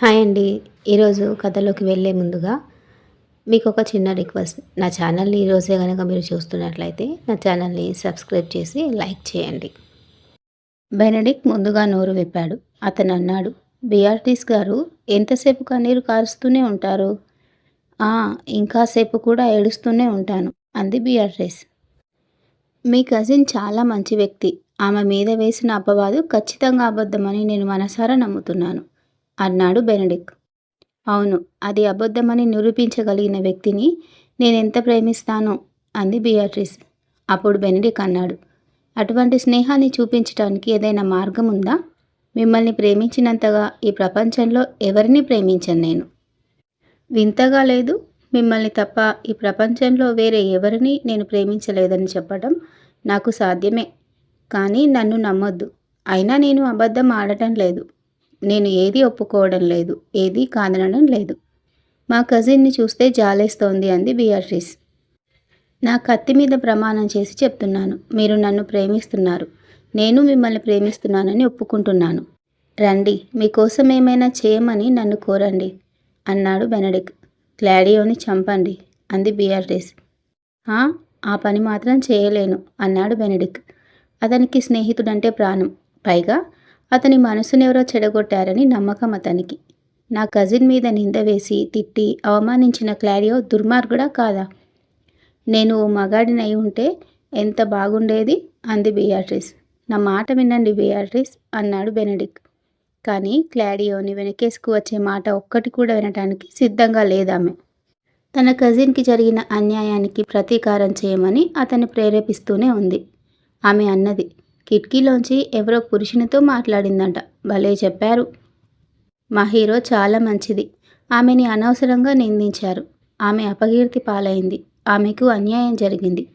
Hi అండి. ఈరోజు కథలోకి వెళ్ళే ముందుగా మీకు ఒక చిన్న రిక్వెస్ట్. నా ఛానల్ని ఈరోజే కనుక మీరు చూస్తున్నట్లయితే నా ఛానల్ని సబ్స్క్రైబ్ చేసి లైక్ చేయండి. బెనడిక్ ముందుగా నోరు విప్పాడు. అతను అన్నాడు బిఆర్టీస్ గారు ఎంతసేపు కన్నీరు కారుస్తూనే ఉంటారు? ఇంకాసేపు కూడా ఏడుస్తూనే ఉంటాను అంది బిఆర్టీస్. మీ కజిన్ చాలా మంచి వ్యక్తి. ఆమె మీద వేసిన అపవాదు ఖచ్చితంగా అబద్ధమని నేను మనసారా నమ్ముతున్నాను. అన్నాడు బెనడిక్ అవును అది అబద్ధమని నిరూపించగలిగిన వ్యక్తిని నేనెంత ప్రేమిస్తానో? అంది బియాట్రిస్. అప్పుడు బెనడిక్ అన్నాడు. అటువంటి స్నేహాన్ని చూపించడానికి ఏదైనా మార్గం ఉందా? మిమ్మల్ని ప్రేమించినంతగా ఈ ప్రపంచంలో ఎవరిని ప్రేమించను నేను? వింతగా లేదు. మిమ్మల్ని తప్ప ఈ ప్రపంచంలో వేరే ఎవరిని నేను ప్రేమించలేదని చెప్పడం నాకు సాధ్యమే. కానీ నన్ను నమ్మొద్దు. అయినా నేను అబద్ధం ఆడటం లేదు. నేను ఏది ఒప్పుకోవడం లేదు ఏది కాదనడం లేదు. మా కజిన్ని చూస్తే జాలేస్తోంది అంది బియాట్రిస్. నా కత్తి మీద ప్రమాణం చేసి చెప్తున్నాను మీరు నన్ను ప్రేమిస్తున్నారు నేను మిమ్మల్ని ప్రేమిస్తున్నానని ఒప్పుకుంటున్నాను. రండి మీకోసం ఏమైనా చేయమని నన్ను కోరండి అన్నాడు బెనడిక్ క్లాడియోని చంపండి అంది బియాట్రిస్. "ఆ, ఆ పని మాత్రం చేయలేను అన్నాడు బెనడిక్ అతనికి స్నేహితుడంటే ప్రాణం పైగా అతని మనసునెవరో చెడగొట్టారని నమ్మకం అతనికి. నా కజిన్ మీద నింద వేసి తిట్టి అవమానించిన క్లారియో దుర్మార్గుడా కాదా? నేను ఓ మగాడినై ఉంటే ఎంత బాగుండేది? అంది బియాట్రిస్. నా మాట వినండి బియాట్రిస్ అన్నాడు బెనడిక్ కానీ క్లాడియోని వెనకేసుకు వచ్చే మాట ఒక్కటి కూడా వినటానికి సిద్ధంగా లేదామె. తన కజిన్కి జరిగిన అన్యాయానికి ప్రతీకారం చేయమని అతన్ని ప్రేరేపిస్తూనే ఉంది. ఆమె అన్నది కిటికీలోంచి ఎవరో పురుషునితో మాట్లాడిందంట. భలే చెప్పారు. మా హీరో చాలా మంచిది. ఆమెని అనవసరంగా నిందించారు. ఆమె అపకీర్తి పాలైంది. ఆమెకు అన్యాయం జరిగింది.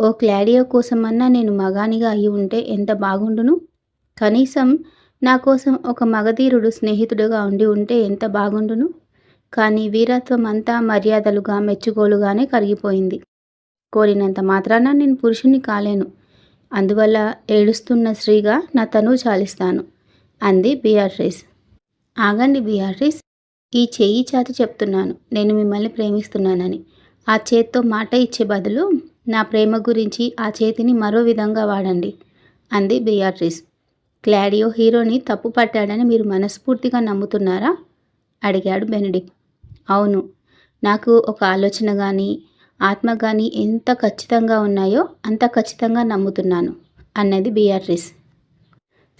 ఓ క్లాడియో కోసమన్నా నేను మగానిగా అయి ఉంటే ఎంత బాగుండును? కనీసం నా కోసం ఒక మగధీరుడు స్నేహితుడుగా ఉండి ఉంటే ఎంత బాగుండును? కానీ వీరత్వం అంతా మర్యాదలుగా మెచ్చుకోలుగానే కరిగిపోయింది. కోరినంత మాత్రాన నేను పురుషుని కాలేను. అందువల్ల ఏడుస్తున్న శ్రీగా నా తను చాలిస్తాను అంది బియాట్రిస్ ఆగండి బియాట్రిస్ ఈ చెయ్యి చాతి చెప్తున్నాను నేను మిమ్మల్ని ప్రేమిస్తున్నానని. ఆ చేత్తో మాట ఇచ్చే బదులు నా ప్రేమ గురించి ఆ చేతిని మరో విధంగా వాడండి అంది బియాట్రిస్ క్లాడియో హీరోని తప్పు పట్టాడని మీరు మనస్ఫూర్తిగా నమ్ముతున్నారా? అడిగాడు బెనడిక్ అవును నాకు ఒక ఆలోచన కానీ ఆత్మ కానీ ఎంత ఖచ్చితంగా ఉన్నాయో అంత ఖచ్చితంగా నమ్ముతున్నాను అన్నది బియాట్రిస్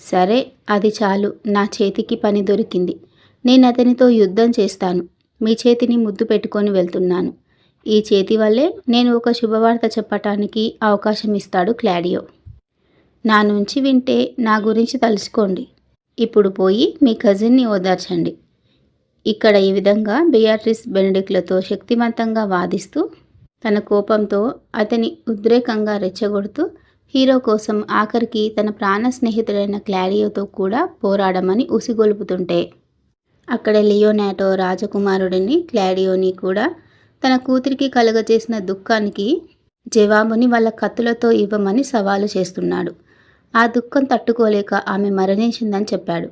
సరే అది చాలు. నా చేతికి పని దొరికింది. నేను అతనితో యుద్ధం చేస్తాను. మీ చేతిని ముద్దు పెట్టుకొని వెళ్తున్నాను. ఈ చేతి వల్లే నేను ఒక శుభవార్త చెప్పటానికి అవకాశం ఇస్తాడు క్లాడియో. నా నుంచి వింటే నా గురించి తలుచుకోండి. ఇప్పుడు పోయి మీ కజిన్ని ఓదార్చండి. ఇక్కడ ఈ విధంగా బియాట్రిస్ బెనడిక్లతో శక్తివంతంగా వాదిస్తూ తన కోపంతో అతని ఉద్రేకంగా రెచ్చగొడుతూ హీరో కోసం ఆఖరికి తన ప్రాణ స్నేహితుడైన క్లాడియోతో కూడా పోరాడమని ఉసిగొలుపుతుంటే అక్కడ లియోనాటో రాజకుమారుడిని క్లాడియోని కూడా తన కూతురికి కలుగజేసిన దుఃఖానికి జవాబుని వాళ్ళ కత్తులతో ఇవ్వమని సవాలు చేస్తున్నాడు. ఆ దుఃఖం తట్టుకోలేక ఆమె మరణించిందని చెప్పాడు.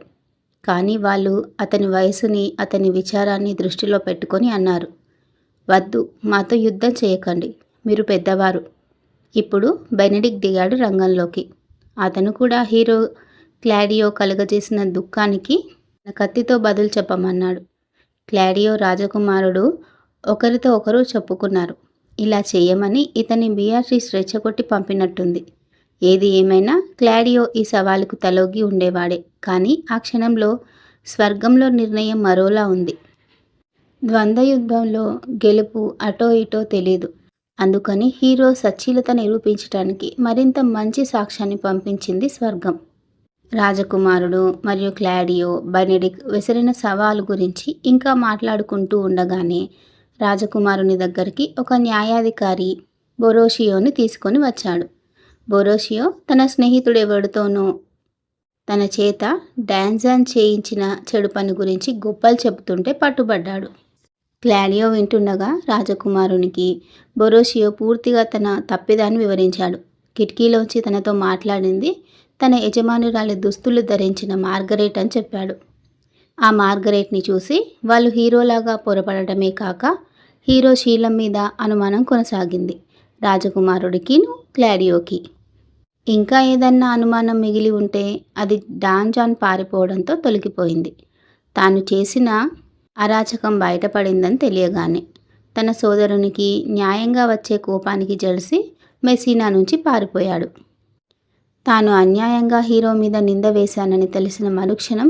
కానీ వాళ్ళు అతని వయసుని అతని విచారాన్ని దృష్టిలో పెట్టుకొని అన్నారు. వద్దు మాతో యుద్ధం చేయకండి. మీరు పెద్దవారు. ఇప్పుడు బెనడిక్ దిగాడు రంగంలోకి. అతను కూడా హీరో క్లాడియో కలుగజేసిన దుఃఖానికి కత్తితో బదులు చెప్పమన్నాడు. క్లాడియో రాజకుమారుడు ఒకరితో ఒకరు చెప్పుకున్నారు. ఇలా చేయమని ఇతని బీఆర్సీస్ రెచ్చగొట్టి పంపినట్టుంది. ఏది ఏమైనా క్లాడియో ఈ సవాలుకు తలోగి ఉండేవాడే. కానీ ఆ క్షణంలో స్వర్గంలో నిర్ణయం మరోలా ఉంది. ద్వంద్వ యుద్ధంలో గెలుపు అటో ఇటో తెలీదు. అందుకని హీరో సచ్చీలత నిరూపించడానికి మరింత మంచి సాక్ష్యాన్ని పంపించింది స్వర్గం. రాజకుమారుడు మరియు క్లాడియో బెనెడిక్ విసిరిన సవాలు గురించి ఇంకా మాట్లాడుకుంటూ ఉండగానే రాజకుమారుని దగ్గరికి ఒక న్యాయాధికారి బొరోషియోని తీసుకొని వచ్చాడు. బొరోషియో తన స్నేహితుడెవడితోనో తన చేత డాన్సాన్ చేయించిన చెడు పని గురించి గొప్పలు చెబుతుంటే పట్టుబడ్డాడు. క్లాడియో వింటుండగా రాజకుమారునికి బొరోషియో పూర్తిగా తన తప్పిదాన్ని వివరించాడు. కిటికీలోంచి తనతో మాట్లాడింది తన యజమానురాలి దుస్తులు ధరించిన మార్గరేట్ అని చెప్పాడు. ఆ మార్గరేట్ని చూసి వాళ్ళు హీరోలాగా పొరపడటమే కాక హీరో శీలం మీద అనుమానం కొనసాగింది. రాజకుమారుడికి క్లాడియోకి ఇంకా ఏదన్నా అనుమానం మిగిలి ఉంటే అది డాన్ జాన్ పారిపోవడంతో తొలగిపోయింది. తాను చేసిన అరాచకం బయటపడిందని తెలియగానే తన సోదరునికి న్యాయంగా వచ్చే కోపానికి జడిసి మెసీనా నుంచి పారిపోయాడు. తాను అన్యాయంగా హీరో మీద నింద వేశానని తెలిసిన మరుక్షణం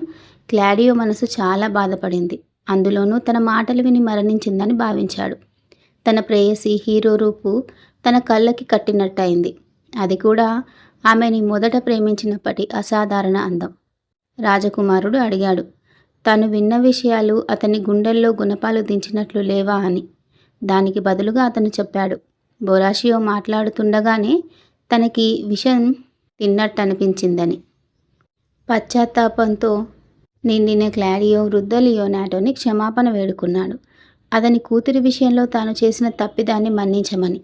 క్లాడియో మనసు చాలా బాధపడింది. అందులోనూ తన మాటలు విని మరణించిందని భావించాడు. తన ప్రేయసి హీరో రూపు తన కళ్ళకి కట్టినట్టయింది. అది కూడా ఆమెని మొదట ప్రేమించినప్పటి అసాధారణ అందం. రాజకుమారుడు అడిగాడు తను విన్న విషయాలు అతని గుండెల్లో గుణపాలు దించినట్లు లేవా అని. దానికి బదులుగా అతను చెప్పాడు బొరాషియో మాట్లాడుతుండగానే తనకి విషం తిన్నట్టు అనిపించిందని పశ్చాత్తాపంతో నిండిన క్లాడియో వృద్ధ లియోనాటోని క్షమాపణ వేడుకున్నాడు. అతని కూతురి విషయంలో తాను చేసిన తప్పిదాన్ని మన్నించమని.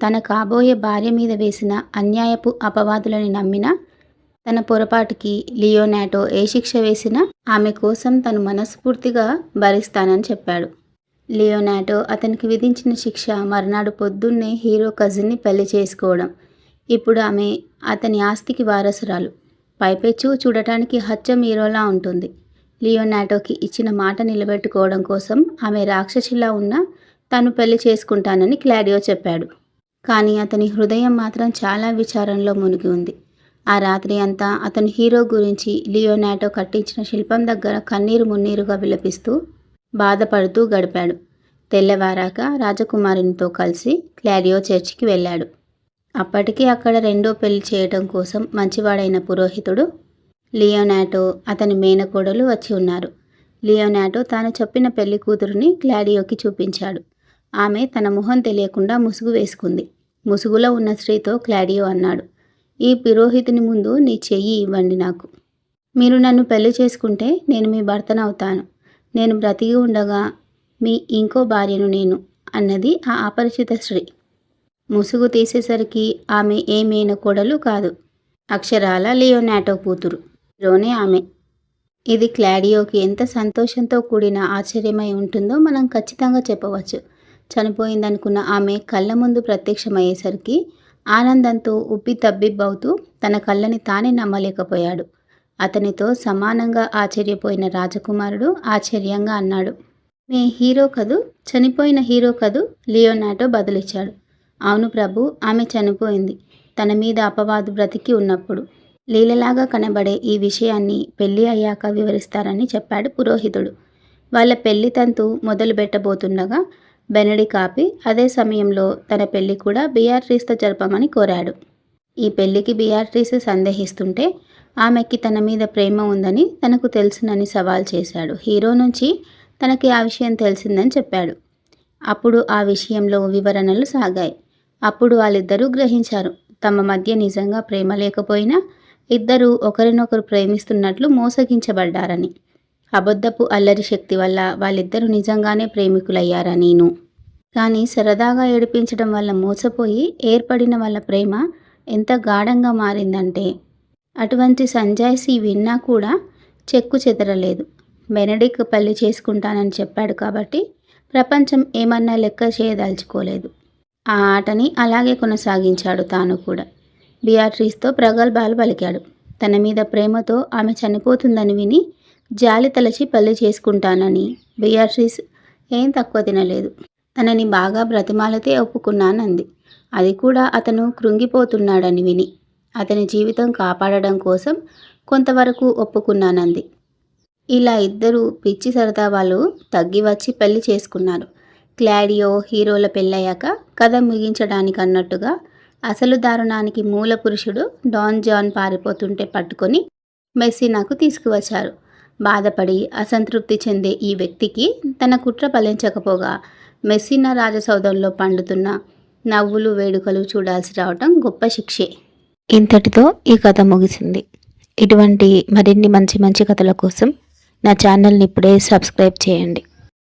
తన కాబోయే భార్య మీద వేసిన అన్యాయపు అపవాదులని నమ్మిన తన పొరపాటుకి లియోనాటో ఏ శిక్ష వేసినా ఆమె కోసం తను మనస్ఫూర్తిగా భరిస్తానని చెప్పాడు. లియోనాటో అతనికి విధించిన శిక్ష మర్నాడు పొద్దున్నే హీరో కజిన్ని పెళ్ళి చేసుకోవడం. ఇప్పుడు ఆమె అతని ఆస్తికి వారసురాలు. పైపెచ్చు చూడటానికి హచ్చం హీరోలా ఉంటుంది. లియోనాటోకి ఇచ్చిన మాట నిలబెట్టుకోవడం కోసం ఆమె రాక్షసిలా ఉన్న తను పెళ్ళి చేసుకుంటానని క్లాడియో చెప్పాడు. కానీ అతని హృదయం మాత్రం చాలా విచారంలో మునిగి ఉంది. ఆ రాత్రి అంతా అతను హీరో గురించి లియోనాటో కట్టించిన శిల్పం దగ్గర కన్నీరు మున్నీరుగా విలపిస్తూ బాధపడుతూ గడిపాడు. తెల్లవారాక రాజకుమారునితో కలిసి క్లారియో చర్చికి వెళ్ళాడు. అప్పటికే అక్కడ రెండో పెళ్ళి చేయటం కోసం మంచివాడైన పురోహితుడు లియోనాటో అతని మేనకోడలు వచ్చి ఉన్నారు. లియోనాటో తాను చెప్పిన పెళ్ళి కూతురుని క్లాడియోకి చూపించాడు. ఆమె తన మొహం తెలియకుండా ముసుగు వేసుకుంది. ముసుగులో ఉన్న స్త్రీతో క్లాడియో అన్నాడు. ఈ పురోహితుని ముందు నీ చెయ్యి ఇవ్వండి నాకు. మీరు నన్ను పెళ్ళి చేసుకుంటే నేను మీ భర్తనవుతాను. నేను బ్రతికి ఉండగా మీ ఇంకో భార్యను నేను అన్నది ఆ అపరిచిత స్త్రీ. ముసుగు తీసేసరికి ఆమె ఏమైనా కోడలు కాదు. అక్షరాల లియోనాటో కూతురు. రోనే ఆమె. ఇది క్లాడియోకి ఎంత సంతోషంతో కూడిన ఆశ్చర్యమై ఉంటుందో మనం ఖచ్చితంగా చెప్పవచ్చు. చనిపోయిందనుకున్న ఆమె కళ్ళ ముందు ప్రత్యక్షమయ్యేసరికి ఆనందంతో ఉబ్బి తబ్బిబ్బవుతూ తన కళ్ళని తానే నమ్మలేకపోయాడు. అతనితో సమానంగా ఆశ్చర్యపోయిన రాజకుమారుడు ఆశ్చర్యంగా అన్నాడు మీ హీరో కదూ? చనిపోయిన హీరో కదూ? లియోనాటో బదులిచ్చాడు అవును ప్రభు ఆమె చనిపోయింది. తన మీద అపవాదు బ్రతికి ఉన్నప్పుడు. లీలలాగా కనబడే ఈ విషయాన్ని పెళ్ళి అయ్యాక వివరిస్తారని చెప్పాడు పురోహితుడు. వాళ్ళ పెళ్ళి తంతు మొదలు పెట్టబోతుండగా బెనడి కాపి అదే సమయంలో తన పెళ్ళి కూడా బియాట్రీస్తో జరపమని కోరాడు. ఈ పెళ్ళికి బియాట్రీస్ సందేహిస్తుంటే ఆమెకి తన మీద ప్రేమ ఉందని తనకు తెలుసునని సవాల్ చేశాడు. హీరో నుంచి తనకి ఆ విషయం తెలిసిందని చెప్పాడు. అప్పుడు ఆ విషయంలో వివరణలు సాగాయి. అప్పుడు వాళ్ళిద్దరూ గ్రహించారు. తమ మధ్య నిజంగా ప్రేమ లేకపోయినా ఇద్దరూ ఒకరినొకరు ప్రేమిస్తున్నట్లు మోసగించబడ్డారని. అబద్ధపు అల్లరి శక్తి వల్ల వాళ్ళిద్దరూ నిజంగానే ప్రేమికులయ్యారనీను కానీ సరదాగా ఏడిపించడం వల్ల మోసపోయి ఏర్పడిన వాళ్ళ ప్రేమ ఎంత గాఢంగా మారిందంటే అటువంటి సంజాయిసి విన్నా కూడా చెక్కు చెదరలేదు. బెనడిక్ పెళ్ళి చేసుకుంటానని చెప్పాడు కాబట్టి ప్రపంచం ఏమన్నా లెక్క చేయదలుచుకోలేదు. ఆ ఆటని అలాగే కొనసాగించాడు తాను కూడా. బియాట్రీస్తో ప్రగల్భాలు పలికాడు. తన మీద ప్రేమతో ఆమె చనిపోతుందని విని జాలి తలచి పెళ్ళి చేసుకుంటానని. బియాట్రీస్ ఏం తక్కువ తినలేదు. తనని బాగా బ్రతిమాలతే ఒప్పుకున్నానంది. అది కూడా అతను కృంగిపోతున్నాడని విని అతని జీవితం కాపాడడం కోసం కొంతవరకు ఒప్పుకున్నానంది. ఇలా ఇద్దరు పిచ్చి సరదా వాళ్ళు తగ్గి వచ్చి పెళ్ళి చేసుకున్నారు. క్లాడియో హీరోల పెళ్ళయ్యాక కథ ముగించడానికి అన్నట్టుగా అసలు దారుణానికి మూల పురుషుడు డాన్ జాన్ పారిపోతుంటే పట్టుకొని మెస్సీ నాకు తీసుకువచ్చారు. బాధపడి అసంతృప్తి చెందే ఈ వ్యక్తికి తన కుట్ర ఫలించకపోగా మెస్సినా రాజసౌధంలో పండుతున్న నవ్వులు వేడుకలు చూడాల్సి రావటం గొప్ప శిక్షే. ఇంతటితో ఈ కథ ముగిసింది. ఇటువంటి మరిన్ని మంచి మంచి కథల కోసం నా ఛానల్ని ఇప్పుడే సబ్స్క్రైబ్ చేయండి.